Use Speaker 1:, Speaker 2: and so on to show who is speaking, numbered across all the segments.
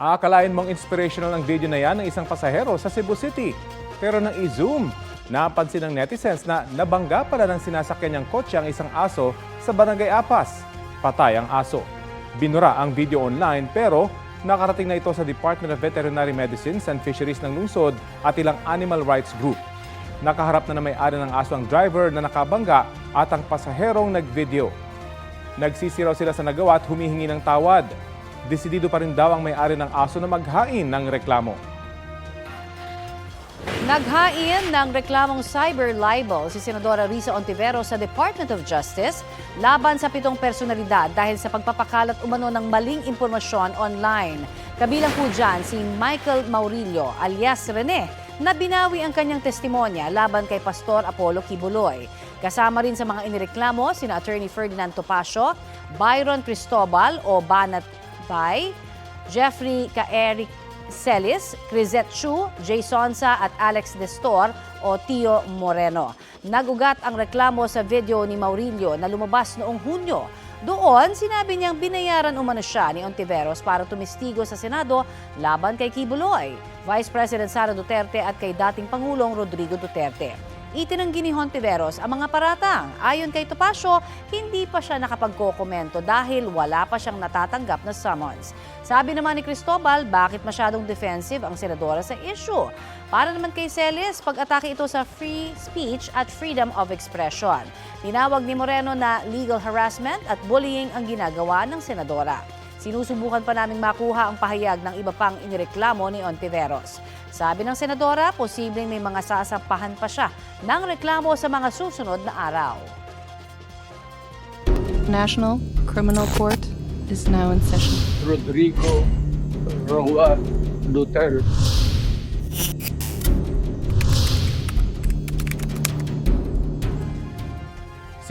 Speaker 1: Aakalain mong inspirational ang video na yan ng isang pasahero sa Cebu City. Pero nang i-zoom, napansin ng netizens na nabangga pala ng sinasakyan niyang kotse ang isang aso sa Barangay Apas. Patay ang aso. Binura ang video online pero nakarating na ito sa Department of Veterinary Medicines and Fisheries ng lungsod at ilang animal rights group. Nakaharap na na may-ari ng aso ang driver na nakabangga at ang pasaherong nag-video. Nagsisiraw sila sa nagawa at humihingi ng tawad. Desidido pa rin daw ang may-ari ng aso na maghain ng reklamo.
Speaker 2: Naghain ng reklamong cyber libel si Senadora Risa Ontiveros sa Department of Justice laban sa pitong personalidad dahil sa pagpapakalat umano ng maling impormasyon online. Kabilang po dyan si Michael Maurilio alias Rene na binawi ang kanyang testimonya laban kay Pastor Apollo Kibuloy. Kasama rin sa mga inireklamo sina Attorney Ferdinand Topacio, Byron Cristobal o Banat Bay, Jeffrey Kaerik Celis, Crisette Chu, Jay Sonsa at Alex Destor o Tio Moreno. Nagugat ang reklamo sa video ni Maurilio na lumabas noong Hunyo. Doon, sinabi niyang binayaran umano siya ni Ontiveros para tumistigo sa Senado laban kay Kibuloy, Vice President Sara Duterte at kay dating Pangulong Rodrigo Duterte. Itinanggi ni Hontiveros ang mga paratang. Ayon kay Topacio, hindi pa siya nakapagkokomento dahil wala pa siyang natatanggap na summons. Sabi naman ni Cristobal, bakit masyadong defensive ang senadora sa issue? Para naman kay Celis, pag-atake ito sa free speech at freedom of expression. Tinawag ni Moreno na legal harassment at bullying ang ginagawa ng senadora. Sinusubukan pa naming makuha ang pahayag ng iba pang inireklamo ni Ontiveros. Sabi ng senadora, posibleng may mga sasampahan pa siya ng reklamo sa mga susunod na araw.
Speaker 3: National Criminal Court is now in session.
Speaker 4: Rodrigo Roa Duterte.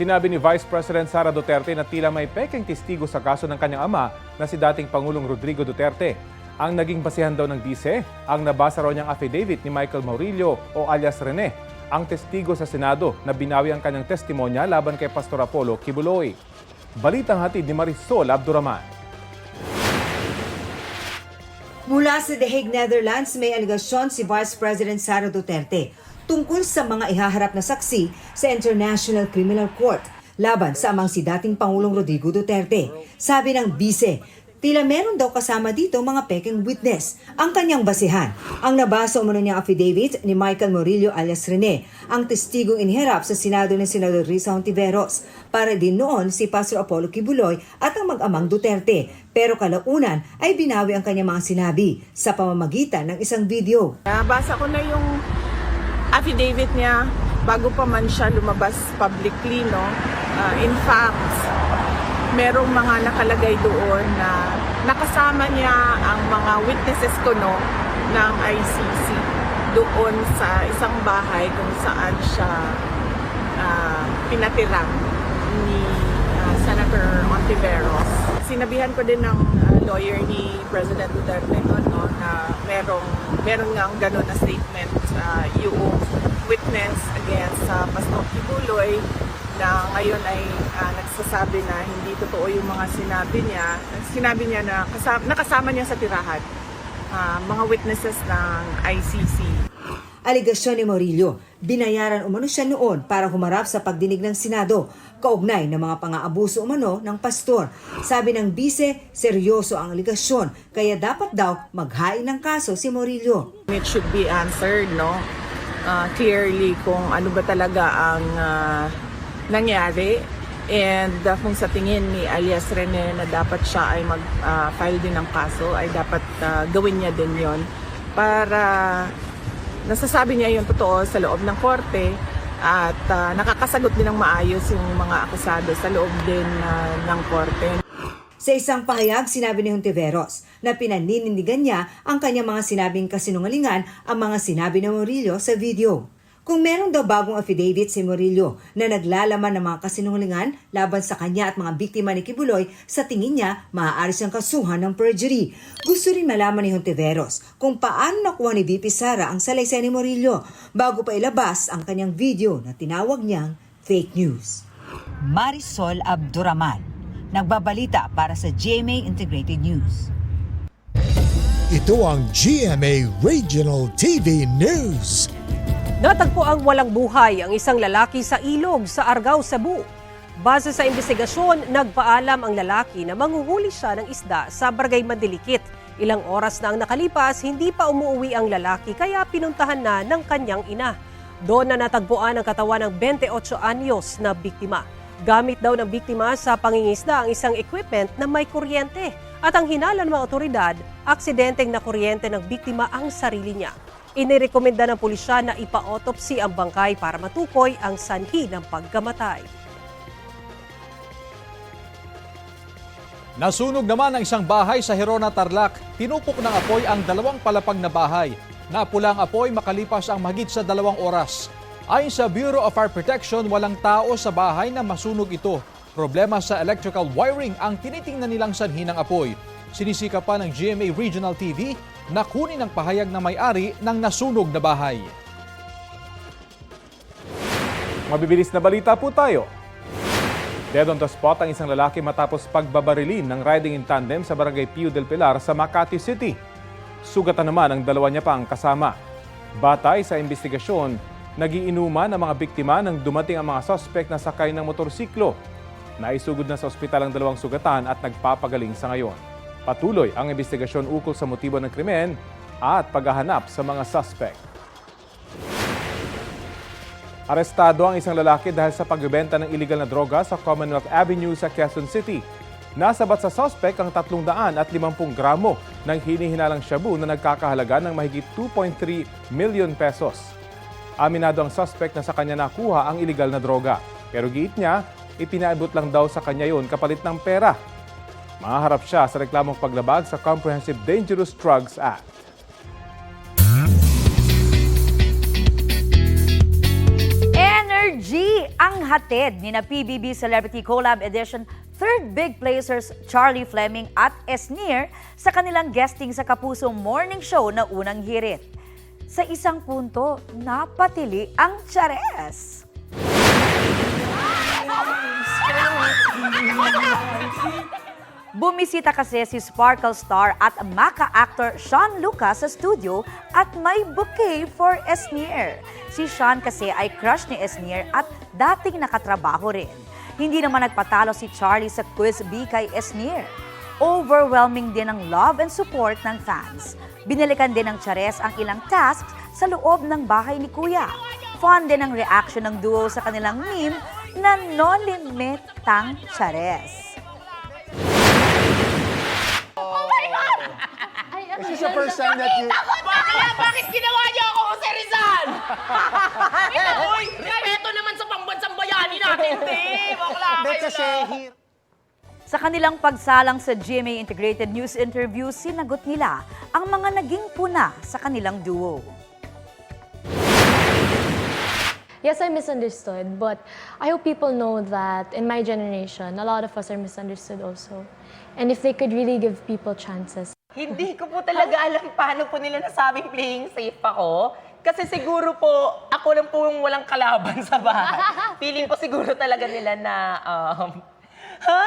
Speaker 1: Sinabi ni Vice President Sara Duterte na tila may peking testigo sa kaso ng kanyang ama na si dating Pangulong Rodrigo Duterte. Ang naging basihan daw ng bise, ang nabasa raw niyang affidavit ni Michael Maurilio o alias Rene, ang testigo sa Senado na binawi ang kanyang testimonya laban kay Pastor Apollo Kibuloy. Balitang hatid ni Marisol Abduraman.
Speaker 5: Mula sa The Hague, Netherlands, may aligasyon si Vice President Sara Duterte tungkol sa mga ihaharap na saksi sa International Criminal Court laban sa amang si dating Pangulong Rodrigo Duterte. Sabi ng bise, tila meron daw kasama dito mga peking witness. Ang kanyang basihan, ang nabasa umano niyang affidavit ni Michael Murillo alias Rene, ang testigong iniharap sa Senado ni Senador Risa Hontiveros. Para din noon si Pastor Apollo Kibuloy at ang mag-amang Duterte. Pero kalaunan ay binawi ang kanyang mga sinabi sa pamamagitan ng isang video.
Speaker 6: Nabasa ko na yung affidavit niya bago pa man siya lumabas publicly, no? Ah, in fact, merong mga nakalagay doon na nakasama niya ang mga witnesses ko, no, ng ICC doon sa isang bahay kung saan siya ah, pinatira ni ah, Senator Ontiveros. Sinabihan ko din ng ah, lawyer ni President Duterte noon no, na merong meron nga ganun na statement ah, yung witness against sa Pastor Kibuloy na ngayon ay ah, nagsasabi na hindi totoo yung mga sinabi niya. Sinabi niya na kasama, nakasama niya sa tirahan ah, mga witnesses ng ICC.
Speaker 5: Aligasyon ni Murillo, binayaran umano siya noon para humarap sa pagdinig ng Senado, kaugnay ng mga pang-aabuso umano ng pastor. Sabi ng bise, seryoso ang aligasyon, kaya dapat daw maghain ng kaso si Murillo.
Speaker 6: It should be answered, no? Ah, clearly kung ano ba talaga ang ah, nangyari and ah, kung sa tingin ni alias Rene na dapat siya ay mag-file din ng kaso ay dapat ah, gawin niya din yon para nasasabi niya yung totoo sa loob ng korte at ah, nakakasagot din ng maayos yung mga akusado sa loob din ah, ng korte.
Speaker 5: Sa isang pahayag, sinabi ni Hontiveros na pinaninindigan niya ang kanyang mga sinabing kasinungalingan ang mga sinabi ng Murillo sa video. Kung meron daw bagong affidavit si Murillo na naglalaman ng mga kasinungalingan laban sa kanya at mga biktima ni Kibuloy, sa tingin niya, maaari siyang kasuhan ng perjury. Gusto rin malaman ni Hontiveros kung paano nakuha ni VP Sara ang salaysay ni Murillo bago pa ilabas ang kanyang video na tinawag niyang fake news. Marisol Abduraman, nagbabalita para sa GMA Integrated News.
Speaker 7: Ito ang GMA Regional TV News.
Speaker 8: Natagpo ang walang buhay ang isang lalaki sa ilog sa Argao, Cebu. Base sa investigasyon, nagpaalam ang lalaki na manghuhuli siya ng isda sa Barangay Mandilikit. Ilang oras na ang nakalipas, hindi pa umuwi ang lalaki kaya pinuntahan na ng kanyang ina. Doon na natagpuan ang katawan ng 28 anyos na biktima. Gamit daw ng biktima sa pangingisda ang isang equipment na may kuryente. At ang hinala ng mga otoridad, aksidenteng na kuryente ng biktima ang sarili niya. Inirekomenda ng pulisya na ipa-autopsy ang bangkay para matukoy ang sanhi ng pagkamatay.
Speaker 9: Nasunog naman ang isang bahay sa Herona, Tarlac. Tinupok ng apoy ang dalawang palapag na bahay. Napula ang apoy makalipas ang mahigit sa dalawang oras. Ayon sa Bureau of Fire Protection, walang tao sa bahay na masunog ito. Problema sa electrical wiring ang tinitingnan nilang sanhi ng apoy. Sinisika pa ng GMA Regional TV na kunin ang pahayag ng may-ari ng nasunog na bahay.
Speaker 1: Mabibilis na balita po tayo. Dead on the spot ang isang lalaki matapos pagbabarilin ng riding in tandem sa barangay Pio del Pilar sa Makati City. Sugatan naman ang dalawa niya pang kasama. Batay sa investigasyon, nagiinuman ang mga biktima nang dumating ang mga sospek na sakay ng motorsiklo. Naisugod na sa ospital ang dalawang sugatan at nagpapagaling sa ngayon. Patuloy ang investigasyon ukol sa motibo ng krimen at paghahanap sa mga suspect. Arestado ang isang lalaki dahil sa pagbebenta ng illegal na droga sa Commonwealth Avenue sa Quezon City. Nasabat sa suspect ang 300 at 50 gramo ng hinihinalang shabu na nagkakahalaga ng mahigit 2.3 million pesos. Aminado ang suspect na sa kanya nakuha ang illegal na droga. Pero giit niya, ipinaabot lang daw sa kanya yon kapalit ng pera. Maharap siya sa reklamong paglabag sa Comprehensive Dangerous Drugs Act.
Speaker 2: Energy ang hatid ni na PBB Celebrity Collab Edition third big placers Charlie Fleming at Esnir sa kanilang guesting sa Kapuso Morning Show na unang hirit. Sa isang punto, napatili ang Chares. Bumisita kasi si Sparkle star at Maka actor Sean Lucas sa studio at may bouquet for Esnier. Si Sean kasi ay crush ni Esnier at dating nakatrabaho rin. Hindi naman nagpatalo si Charlie sa quiz B kay Esnier. Overwhelming din ang love and support ng fans. Binalikan din ng Chares ang ilang tasks sa loob ng bahay ni Kuya. Fun din ang reaction ng duo sa kanilang meme na no limit Chares.
Speaker 10: This is the first time that you...
Speaker 11: Bakit? Bakit ginawa niyo ako, Jose Rizal? Ito, uy! Respeto naman sa pambansang bayani natin, hindi! Bakla
Speaker 10: Hindi
Speaker 11: kayo
Speaker 10: kasi... he-
Speaker 2: Sa kanilang pagsalang sa GMA Integrated News Interview, sinagot nila ang mga naging puna sa kanilang duo.
Speaker 12: Yes, I misunderstood, but I hope people know that in my generation, a lot of us are misunderstood also. And if they could really give people chances.
Speaker 11: Hindi ko po talaga alam paano po nila nasabing playing safe ako. Kasi siguro po, ako lang po yung walang kalaban sa bahay. Feeling ko siguro talaga nila na, um, ha?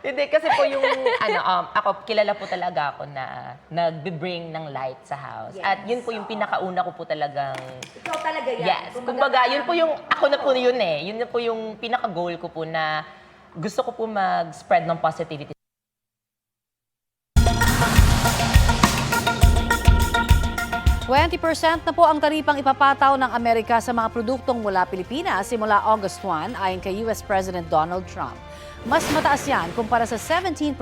Speaker 11: Hindi, kasi po yung, ano, um, ako, kilala po talaga ako na nagbe-bring ng light sa house. At yun po yung pinakauna ko po talagang
Speaker 2: Ikaw talaga yan.
Speaker 11: Yes. Kumbaga, yun po yung, ako na po yun eh. Yun na po yung pinaka-goal ko po na gusto ko po mag-spread ng positivity
Speaker 2: 20% na po ang taripang ipapataw ng Amerika sa mga produktong mula Pilipinas simula August 1 ayon kay US President Donald Trump. Mas mataas yan kumpara sa 17%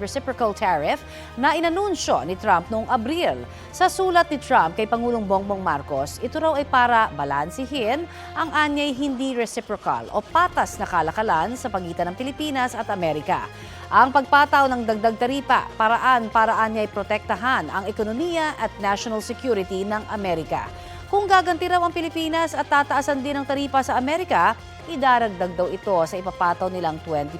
Speaker 2: reciprocal tariff na inanunsyo ni Trump noong Abril. Sa sulat ni Trump kay Pangulong Bongbong Marcos, ito raw ay para balansihin ang anyay hindi reciprocal o patas na kalakalan sa pagitan ng Pilipinas at Amerika. Ang pagpataw ng dagdag taripa, paraan para anyay protektahan ang ekonomiya at national security ng Amerika. Kung gaganti raw ang Pilipinas at tataasan din ang taripa sa Amerika, idaragdag daw ito sa ipapataw nilang 20%.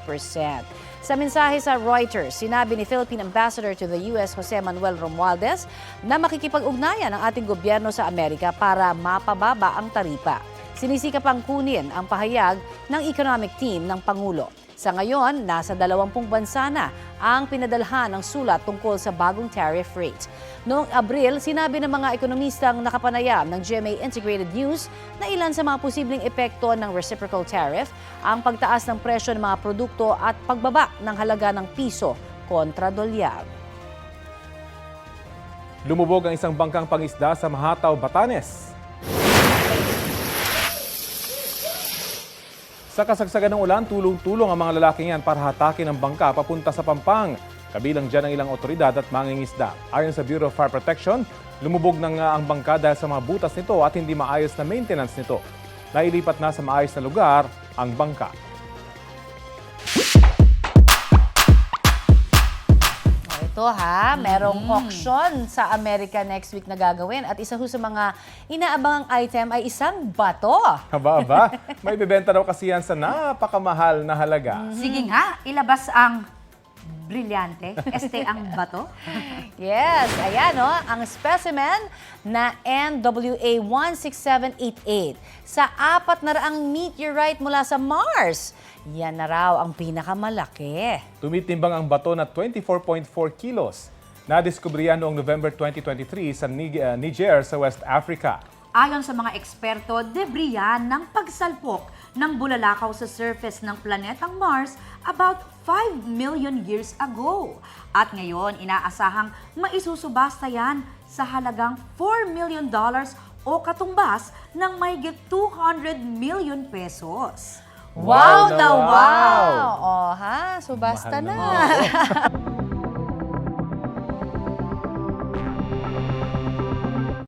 Speaker 2: Sa mensahe sa Reuters, sinabi ni Philippine Ambassador to the US Jose Manuel Romualdez na makikipag-ugnayan ang ating gobyerno sa Amerika para mapababa ang taripa. Sinisikap ang kunin ang pahayag ng economic team ng Pangulo. Sa ngayon, nasa 20 bansa na ang pinadalhan ng sulat tungkol sa bagong tariff rate. Noong Abril, sinabi ng mga ekonomistang nakapanayam ng GMA Integrated News na ilan sa mga posibleng epekto ng reciprocal tariff ang pagtaas ng presyo ng mga produkto at pagbaba ng halaga ng piso kontra dolyar.
Speaker 1: Lumubog ang isang bangkang pangisda sa Mahataw, Batanes. Sa kasagsagan ng ulan, tulong-tulong ang mga lalaking yan para hatakin ang bangka papunta sa Pampang. Kabilang dyan ang ilang otoridad at mangingisda. Ayon sa Bureau of Fire Protection, lumubog na nga ang bangka dahil sa mga butas nito at hindi maayos na maintenance nito. Nailipat na sa maayos na lugar ang bangka.
Speaker 2: Ito ha, merong auction sa America next week na gagawin. At isa ho sa mga inaabangang item ay isang bato.
Speaker 1: Aba, aba, may bibenta daw kasi yan sa napakamahal na halaga.
Speaker 13: Sige nga, ilabas ang brilyante. Este ang bato.
Speaker 2: Yes, ayan o, ang specimen na NWA 16788 sa apat na raang meteorite mula sa Mars. Yan na raw ang pinakamalaki.
Speaker 1: Tumitimbang ang bato na 24.4 kilos. Nadiskubre yan noong November 2023 sa uh, Niger sa West Africa.
Speaker 13: Ayon sa mga eksperto, debris yan ng pagsalpok ng bulalakaw sa surface ng planetang Mars about 5 million years ago. At ngayon, inaasahang maisusubasta yan sa halagang 4 million dollars o katumbas ng mahigit 200 million pesos.
Speaker 2: Wow,
Speaker 1: Wow na
Speaker 2: na wow!
Speaker 1: wow!
Speaker 2: O ha, subasta
Speaker 1: Mahal
Speaker 2: na.
Speaker 1: naman.